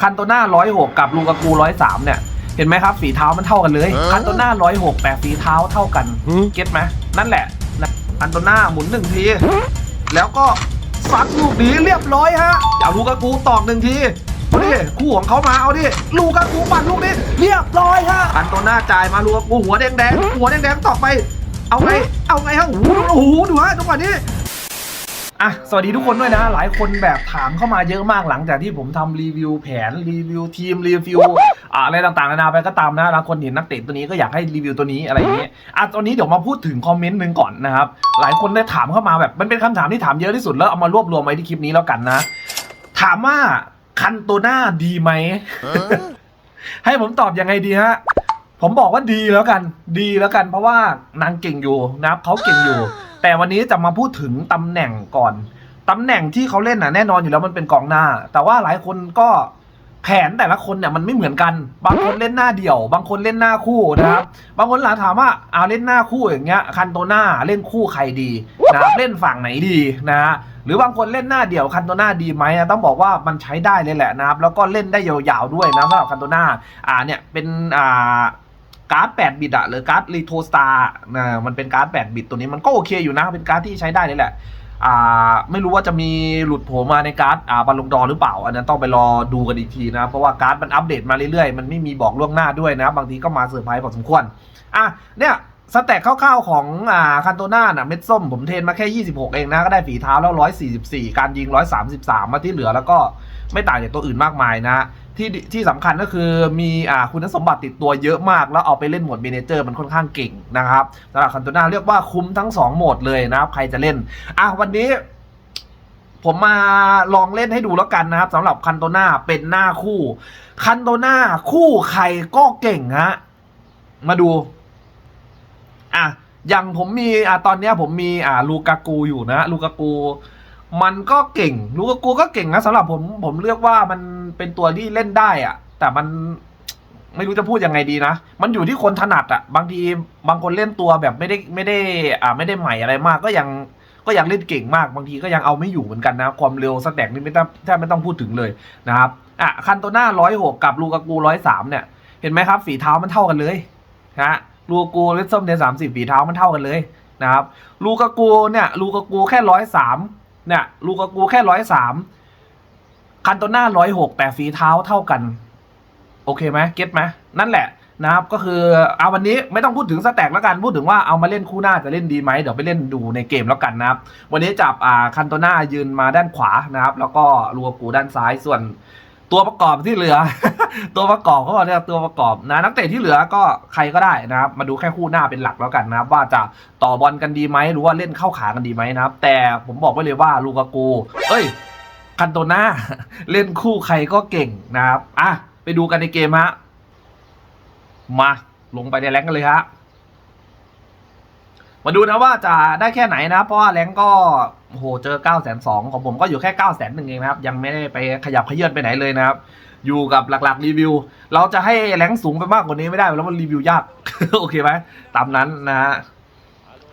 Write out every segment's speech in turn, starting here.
คันโตน่าร้อยหกกับลูกากูร้อยสามเนี่ยเห็นไหมครับฝีเท้ามันเท่ากันเลยคันโตน่าร้อยหกแต่ฝีเท้าเท่ากันเก็ตไหมนั่นแหละนะคันโตน่าหมุนหนึ่งที แล้วก็ซัดลูกนี้เรียบร้อยฮะเอาลูกากูตอกหนึ่งทีเอาดิคู่ของเขามาเอาดิลูกากูปั่นลูกนี้เรียบร้อยฮะคันโตน่าจ่ายมาลูกากูหัวแดงแดงๆหัวแดงแดงๆตอกไป เอาไงเอาไงฮะโอ้โหโอ้โหดูฮะจังหวะนี้ อะสวัสดีทุกคนด้วยนะ หลายคนแบบถามเข้ามาเยอะมากหลังจากที่ผมทำรีวิวแผนรีวิวทีมรีวิวอะไรต่างๆนานาไปก็ตามนะบางคนเห็นนักเตะตัวนี้ก็อยากให้รีวิวตัวนี้อะไรอย่างเงี้ยอะตอนนี้เดี๋ยวมาพูดถึงคอมเมนต์หนึ่งก่อนนะครับหลายคนได้ถามเข้ามาแบบมันเป็นคำถามที่ถามเยอะที่สุดแล้วเอามารวบรวมไว้ที่คลิปนี้แล้วกันนะ ถามว่าคันโตน่าดีไหมให้ผมตอบยังไงดีฮะผมบอกว่าดีแล้วกัน ดีแล้วกัน เพราะว่านางเก่งอยู่นะครับเขาเก่งอยู่ แต่วันนี้จะมาพูดถึงตำแหน่งก่อน ตำแหน่งที่เขาเล่นน่ะแน่นอนอยู่แล้วมันเป็นกองหน้า แต่ว่าหลายคนก็แผนแต่ละคนเนี่ยมันไม่เหมือนกัน บางคนเล่นหน้าเดี่ยว บางคนเล่นหน้าคู่นะครับ บางคนหลายถามว่าเอาเล่นหน้าคู่อย่างเงี้ย คันโตหน้าเล่นคู่ใครดีนะเล่นฝั่งไหนดีนะฮะหรือบางคนเล่นหน้าเดี่ยวคันโตหน้าดีไหมต้องบอกว่ามันใช้ได้เลยแหละนะครับ แล้วก็เล่นได้ยาวๆด้วยนะสำหรับคันโตหน้าอ่าเนี่ยเป็นอ่า การ์ด8บิตอะหรือการ์ดรีโทสตาร์นะมันเป็นการ์ด8บิตตัวนี้มันก็โอเคอยู่นะ เป็นการ์ดที่ใช้ได้เลยแหละอ่าไม่รู้ว่าจะมีหลุดโผล่มาในการ์ดอ่าบอลลงดอหรือเปล่า อันนั้นต้องไปรอดูกันอีกทีนะ เพราะว่าการ์ดมันอัปเดตมาเรื่อยๆ มันไม่มีบอกล่วงหน้าด้วยนะ บางทีก็มาเซอร์ไพรส์พอสมควรอะเนี่ยสแต็กคร่าวๆของอ่าคันโตน่าน่ะเม็ดส้มผมเทนมาแค่ 26 เองนะ ก็ได้ฝีเท้าแล้ว 144 การยิง 133 มาที่เหลือแล้วก็ ไม่ต่างจากตัวอื่นมากมายนะที่ที่สำคัญก็คือมีอ่าคุณสมบัติติดตัวเยอะมาก แล้วเอาไปเล่นโหมดเมเนเจอร์มันค่อนข้างเก่งนะครับสำหรับคันโตนาเรียกว่าคุ้มทั้ง 2 โหมดเลยนะครับใครจะเล่นอะวันนี้ผมมาลองเล่นให้ดูแล้วกันนะครับสำหรับคันโตนาเป็นหน้าคู่ คันโตนาคู่ใครก็เก่งฮะมาดู อะอย่างผมมีอะตอนเนี้ยผมมีอ่าลูกากูอยู่นะลูกากู มันก็เก่งลูกากูก็เก่งนะสำหรับผมผมเรียกว่ามันเป็นตัวที่เล่นได้อะแต่มันไม่รู้จะพูดยังไงดีนะ มันอยู่ที่คนถนัดอะบางทีบางคนเล่นตัวแบบไม่ได้ไม่ได้อ่าไม่ได้ใหม่อะไรมากก็ยังก็ยังเล่นเก่งมากบางทีก็ยังเอาไม่อยู่เหมือนกันนะ ความเร็วสแต็กนี่ไม่ต้องแทบไม่ต้องพูดถึงเลยนะครับอะคันโตน่าร้อยหกกับลูกากูร้อยสามเนี่ย เห็นไหมครับฝีเท้ามันเท่ากันเลยนะลูกากูเลสส้มเดนสามสิบฝีเท้ามันเท่ากันเลยนะครับลูกากูเนี่ยลูกากูแค่ร้อยสาม เนี่ยลูกากูแค่ร้อยสามคันโตน่าร้อยหกแต่ฝีเท้าเท่ากัน โอเคไหมเก็ตไหมนั่นแหละนะครับ ก็คือเอาวันนี้ไม่ต้องพูดถึงสแต็กแล้วกัน พูดถึงว่าเอามาเล่นคู่หน้าจะเล่นดีไหมเดี๋ยวไปเล่นดูในเกมแล้วกันนะครับ วันนี้จับอ่าคันโตน่ายืนมาด้านขวานะครับ แล้วก็ลูกากูด้านซ้ายส่วน ตัวประกอบที่เหลือ ตัวประกอบเขาบอกเนี่ยตัวประกอบนะนักเตะที่เหลือก็ใครก็ได้นะครับ มาดูแค่คู่หน้าเป็นหลักแล้วกันนะครับ ว่าจะต่อบอลกันดีไหมหรือว่าเล่นเข้าขากันดีไหมนะครับ แต่ผมบอกไว้เลยว่าลูกากูเอ้ยคันโตน่าเล่นคู่ใครก็เก่งนะครับอะไปดูกันในเกมฮะมาลงไปในแรงกันเลยฮะ มาดูนะว่าจะได้แค่ไหนนะ เพราะว่าแรงก็โอ้โหเจอ9ก้าแสนสองของผมก็อยู่แค่9ก้าแสนหนึ่งเองนะครับ ยังไม่ได้ไปขยับขยื่นไปไหนเลยนะครับ อยู่กับหลักๆรีวิว เราจะให้แรงสูงไปมากกว่านี้ไม่ได้แล้วมันรีวิวยาก โอเคไหมตามนั้นนะฮะ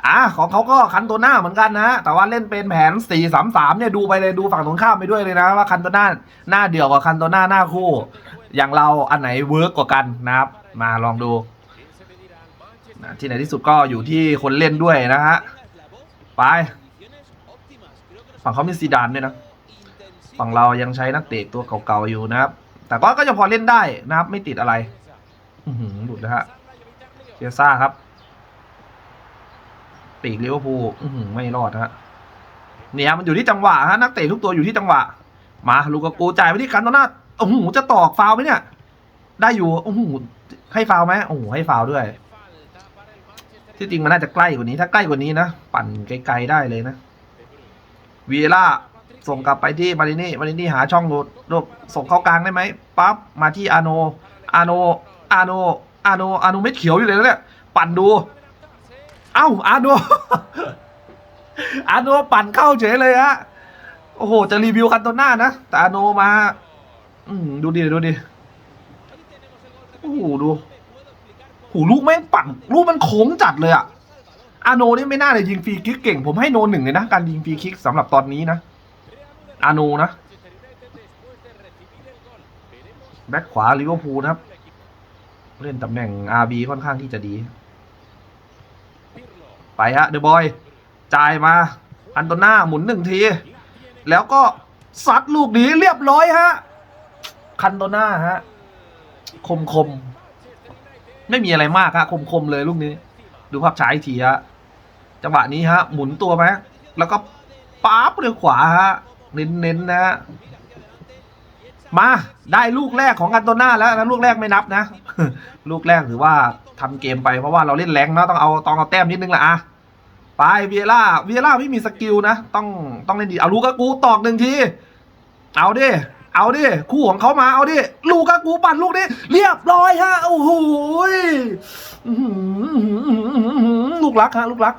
อะของเขาก็คันตัวหน้าเหมือนกันนะ แต่ว่าเล่นเป็นแผน 4 3 3 เนี่ยดูไปเลยดูฝั่งตรงข้ามไปด้วยเลยนะ ว่าคันตัวหน้าหน้าเดี่ยวกับคันตัวหน้าหน้าคู่ อย่างเราอันไหนเวิร์กกว่ากันนะครับ มาลองดู นะที่ไหนที่สุดก็อยู่ที่คนเล่นด้วยนะฮะ ไป ฝั่งเขามีซีดานด้วยนะ ฝั่งเรายังใช้นักเตะตัวเก่าๆอยู่นะครับ แต่ก็ก็จะพอเล่นได้นะครับ ไม่ติดอะไรหือหลุดนะฮะเซียซ่าครับ ปีกลิเวอร์พูลอื้หือไม่รอดฮะเนี่ยมันอยู่ที่จังหวะฮะนักเตะทุกตัวอยู่ที่จังหวะ มาลูกากูจ่ายไปที่คันโตนาโอ้โหจะตอกฟาวไหมเนี่ย ได้อยู่โอ้โหให้ฟาวไหมโอ้โหให้ฟาวด้วย ที่จริงมันน่าจะใกล้กว่านี้ ถ้าใกล้กว่านี้นะ ปั่นไกลๆได้เลยนะวีเอล่าส่งกลับไปที่มารินี่มารินี่หาช่องโดดโดดส่งเข้ากลางได้ไหมปั๊บมาที่อาโน อาโน อาโน อาโน อาโนไม่เขียวอยู่เลยนะเนี่ย ปั่นดู เอ้า อาโน อาโนปั่นเข้าเฉยเลยฮะ โอ้โห จะรีวิวคันโตน่านะ แต่อาโนมา อืมดูดิ ดูดิ โอ้โห ดู หลูกแม่งปั่นลูกมันโค้งจัดเลยอะอาโนนี่ไม่น่าเลยยิงฟรีคิกเก่ง ผมให้โนหนึ่งเลยนะการยิงฟรีคิกสำหรับตอนนี้นะอาโนนะแบ็คขวาลิเวอร์พูลนะครับ เล่นตำแหน่ง RB ค่อนข้างที่จะดี ไปฮะเดอะบอยจ่ายมา อันโตน่าหมุนหนึ่งที แล้วก็ซัดลูกนี้เรียบร้อยฮะ คันโตน่าฮะ คมคม ไม่มีอะไรมากฮะคมๆเลยลูกนี้ ดูภาพช้าอีกทีฮะจังหวะนี้ฮะ หมุนตัวไหมแล้วก็ป๊าบเลยขวาฮะเน้นๆนะฮะมาได้ลูกแรกของกันโตน่าแล้วนะลูกแรกไม่นับนะ ลูกแรกถือว่าทำเกมไปเพราะว่าเราเล่นแรงเนาะต้องเอาต้องเอาแต้มนิดนึงแหละอะไปเวียร่าเวียร่าไม่มีสกิลนะ ต้องต้องเล่นดีเอาลูกากูตอกหนึ่งที เอาดิ เอาดิ คู่ของเขามาเอาดิ ลูกากูปั่นลูกนี้ เรียบร้อยฮะ โอ้โหยอื้อหือลูกรักฮะ ลูกรัก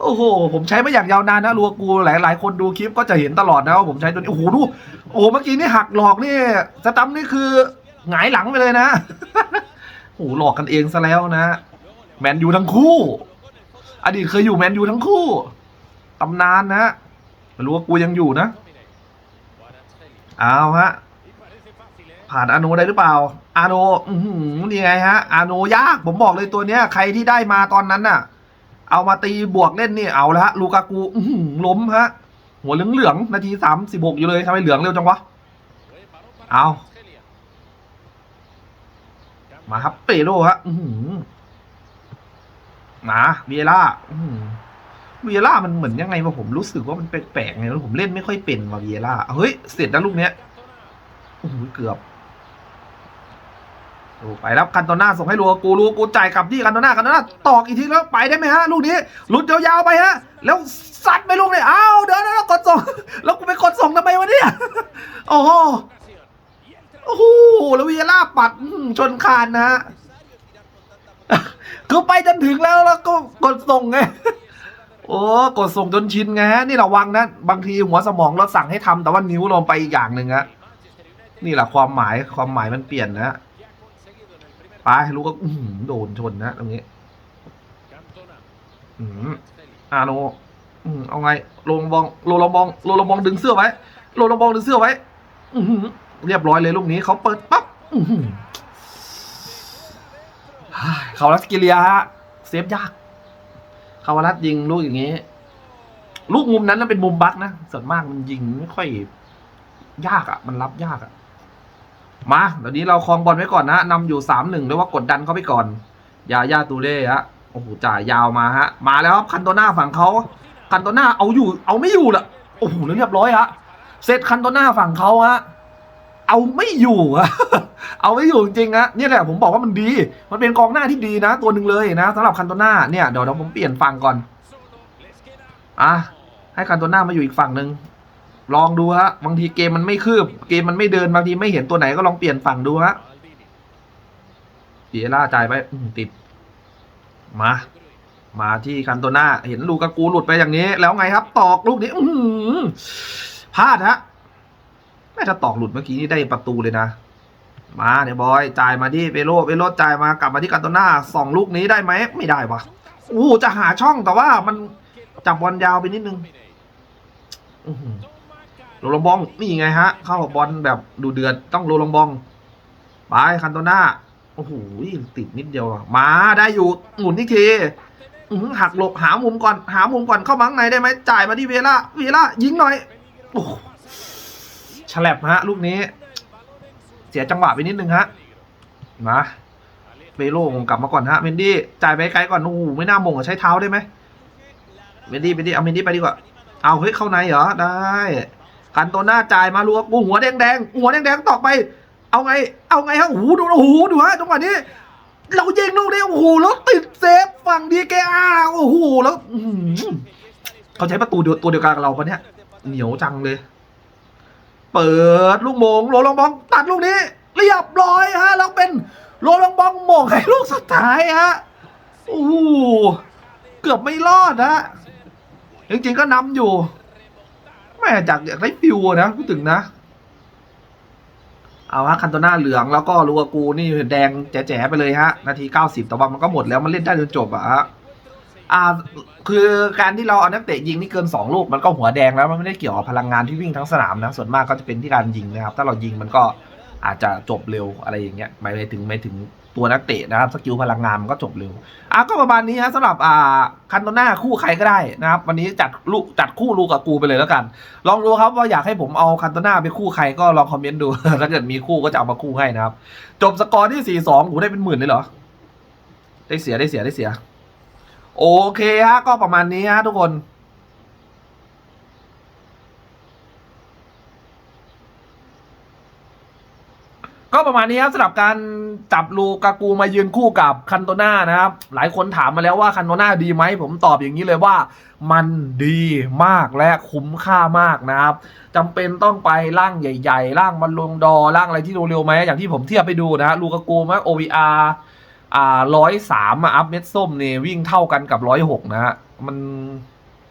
โอ้โห ผมใช้มาอย่างยาวนานนะลูกกูหลายหลายคนดูคลิปก็จะเห็นตลอดนะว่าผมใช้ตัวนี้โอ้โหดูโอ้โหเมื่อกี้นี่หักหลอกนี่สตัมนี่คือหงายหลังไปเลยนะโอ้โหหลอกกันเองซะแล้วนะแมนยูทั้งคู่ อดีตเคยอยู่แมนยูทั้งคู่ตำนานนะไม่รู้ว่ากูยังอยู่นะ เอาฮะผ่านอาโนได้หรือเปล่า อาโนอือหือนี่ไงฮะ อาโนยาก ผมบอกเลยตัวเนี้ย ใครที่ได้มาตอนนั้นน่ะ เอามาตีบวกเล่นนี่เอาละฮะ ลูกากู อือหือล้มฮะ หัวเหลืองเหลืองๆนาทีสามสิบหกอยู่เลยทำไมเหลืองเร็วจังวะ เอามาครับเปโร่ฮะ อื้อหือมาเวียร่า อื เวียร่ามันเหมือนยังไงวะผมรู้สึกว่ามันแปลกๆไงแล้วผมเล่นไม่ค่อยเป็นว่ะเวียร่าเฮ้ยเสร็จแล้วลูกเนี้ยโอ้โหเกือบโอ้ไปแล้วคันโตน่าส่งให้ลูกากูลูกากูจ่ายกลับที่คันโตน่าคันโตน่าตอกอีกทีแล้วไปได้ไหมฮะลูกนี้หลุดยาวๆไปฮะ แล้วซัดไปลูกนี้อ้าวเดี๋ยวแล้วกดส่งแล้วกูไปกดส่งทำไมวะเนี่ยโอ้โหโอ้โหแล้ววียร่าปัดชนคานนะฮะคือไปจนถึงแล้วแล้วก็กดส่งไง โอ้กดส่งจนชินไงฮะนี่ระวังนะ บางทีหัวสมองเราสั่งให้ทำแต่ว่านิ้วลงไปอีกอย่างหนึ่งฮะนี่แหละความหมายความหมายมันเปลี่ยนนะฮะไปลูกก็อื้อหือโดนชนนะตรงนี้อืมอาโนอืมเอาไงโลลงบองโลลงบองโลลงบองดึงเสื้อไว้โลลงบองดึงเสื้อไว้อืเรียบร้อยเลยลูกนี้เขาเปิดปั๊บเขารัสกิเลียฮะเซฟยาก เขารัสยิงลูกอย่างนี้ ลูกมุมนั้นน่ะเป็นมุมบักนะส่วนมากมันยิงไม่ค่อย ยากอะ่ะ มันรับยากอะ่ะ มาเดี๋ยวนี้เราครองบอลไว้ก่อนนะนำอยู่สามหนึ่งเรียกว่ากดดันเขาไปก่อน ยาย่าตูเล่ฮะโอ้โหจ่ายยาวมาฮะ มาแล้วครับคันโตน่าฝั่งเขาคันโตน่าเอาอยู่ เอาไม่อยู่ละโอ้โหเรียบร้อยฮะเซตคันโตน่าฝั่งเขาฮะ เอาไม่อยู่อะเอาไม่อยู่จริงๆฮะเนี่ยแหละผมบอกว่ามันดี มันเป็นกองหน้าที่ดีนะ ตัวหนึ่งเลยนะสำหรับคันโตน่าเนี่ยเดี๋ยวเดี๋ยวผมเปลี่ยนฝั่งก่อนอะให้คันโตน่ามาอยู่อีกฝั่งหนึ่งลองดูฮะบางทีเกมมันไม่คืบ เกมมันไม่เดินบางทีไม่เห็นตัวไหนก็ลองเปลี่ยนฝั่งดูฮะเดียร่าจ่ายไปอื้อหือติด มา มาที่คันโตน่าเห็นลูกกากูหลุดไปอย่างนี้ แล้วไงครับ ตอกลูกนี้อื้อหือพลาดฮะ น่าจะตอกหลุดเมื่อกี้นี่ได้ประตูเลยนะ มาเนี่ยบอยจ่ายมาที่เปโรเปโรจ่ายมากลับมาที่คันโตน่าสองลูกนี้ได้ไหมไม่ได้วะอู้จะหาช่องแต่ว่ามันจับบอลยาวไปนิดนึงโรลองบองนี่ไงฮะ เข้าบอลแบบดูเดือดต้องโรลองบองไปคันโตน่าโอ้โหติดนิดเดียวมาได้อยู่หมุนอีกทีหักหลบหามุมก่อนหามุมก่อนเข้ามาข้งในได้ไหมจ่ายมาที่เวล่าเวล่ายิงหน่อยโอ้โห ลับฮะ ลูกนี้ เสียจังหวะไปนิดนึงฮะมาเวโลงกลับมาก่อนฮะเมนดี้จ่ายไปไกลก่อนโอ้โหไม่น่ามงอะใช้เท้าได้ไหมเมนดี้เมนดี้เอาเมนดี้ไปดีกว่าเอาเฮ้ยเข้าในเหรอได้คันโตหน้าจ่ายมาลัวกูหัวแดงแดงหัวแดงแดงตอกไป เอาไง เอาไงฮะโอ้โหดูโอ้โหดูฮะจังหวะนี้เรายิงลูกนี้โอ้โหแล้วติดเซฟฝั่งดีเกอาโอ้โหแล้วเขาใช้ประตูตัวเดียวกันกับเราปะเนี่ยเหนียวจังเลย เปิดลูกโมงโรลองบองตัดลูกนี้ เรียบร้อยฮะแล้วเป็นโรลองบองโมงให้ลูกสุดท้ายฮะโอ้โหเกือบไม่รอดนะจริงๆก็นำอยู่แม่จากอยากได้ฟิวนะพูดถึงนะ เอาฮะคันโตน่าเหลืองแล้วก็ลูกากูนี่แดงแจ๋ๆไปเลยฮะ นาที 90 แต่ว่ามันก็หมดแล้วมันเล่นได้จนจบอะฮะ อ่าคือการที่เราเอานักเตะยิงนี่เกิน 2 ลูกมันก็หัวแดงแล้วมันไม่ได้เกี่ยวกับพลังงานที่วิ่งทั้งสนามนะส่วนมากก็จะเป็นที่การยิงนะครับ ถ้าเรายิงมันก็อาจจะจบเร็วอะไรอย่างเงี้ยหมายถึงหมายถึงตัวนักเตะนะครับสกิลพลังงานมันก็จบเร็วอะก็ประมาณนี้ฮะสำหรับอ่าคันโตน่าคู่ใครก็ได้นะครับ วันนี้จัดลูกจัดคู่ลูกกับกูไปเลยแล้วกัน ลองดูครับว่าอยากให้ผมเอาคันโตน่าไปคู่ใครก็ลองคอมเมนต์ดู ถ้าเกิดมีคู่ก็จะเอามาคู่ให้นะครับ จบสกอร์ที่สี่สองกูได้เป็นหมื่นเลยเหรอได้เสียได้เสียได้เสีย โอเคฮะก็ประมาณนี้ฮะทุกคนก็ประมาณนี้ครับสำหรับการจับลูกากูมายืนคู่กับคันโตน่านะครับ หลายคนถามมาแล้วว่าคันโตน่าดีไหมผมตอบอย่างนี้เลยว่า มันดีมากและคุ้มค่ามากนะครับจำเป็นต้องไปร่างใหญ่ ๆ ร่างบอลลงดอร์ร่างอะไรที่เร็วๆไหมอย่างที่ผมเทียบไปดูนะฮะลูกากูมา OVR อ่าร้อยสามอัพเม็ดส้มเนี่ยวิ่งเท่ากันกับร้อยหกนะฮะมัน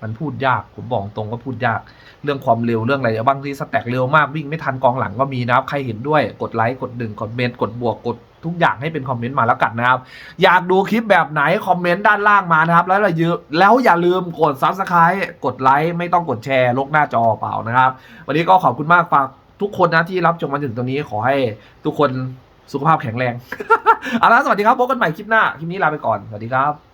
มันพูดยากผมบอกตรงก็พูดยาก เรื่องความเร็วเรื่องอะไรบางทีสแต็กเร็วมากวิ่งไม่ทันกองหลังก็มีนะครับ ใครเห็นด้วยกดไลค์กดหนึ่งกดเมนต์กดบวกกดทุกอย่างให้เป็นคอมเมนต์มาแล้วกันนะครับ อยากดูคลิปแบบไหน คอมเมนต์ด้านล่างมานะครับ แล้วอย่าแล้วอย่าลืมกดซับสไคร b ์กดไลค์ไม่ต้องกดแชร์ลกหน้าจอเปล่านะครับ วันนี้ก็ขอบคุณมากฝากทุกคนนะที่รับชมมาถึงตรงนี้ขอให้ทุกคน สุขภาพแข็งแรง เอาละสวัสดีครับพบกันใหม่คลิปหน้า คลิปนี้ลาไปก่อน สวัสดีครับ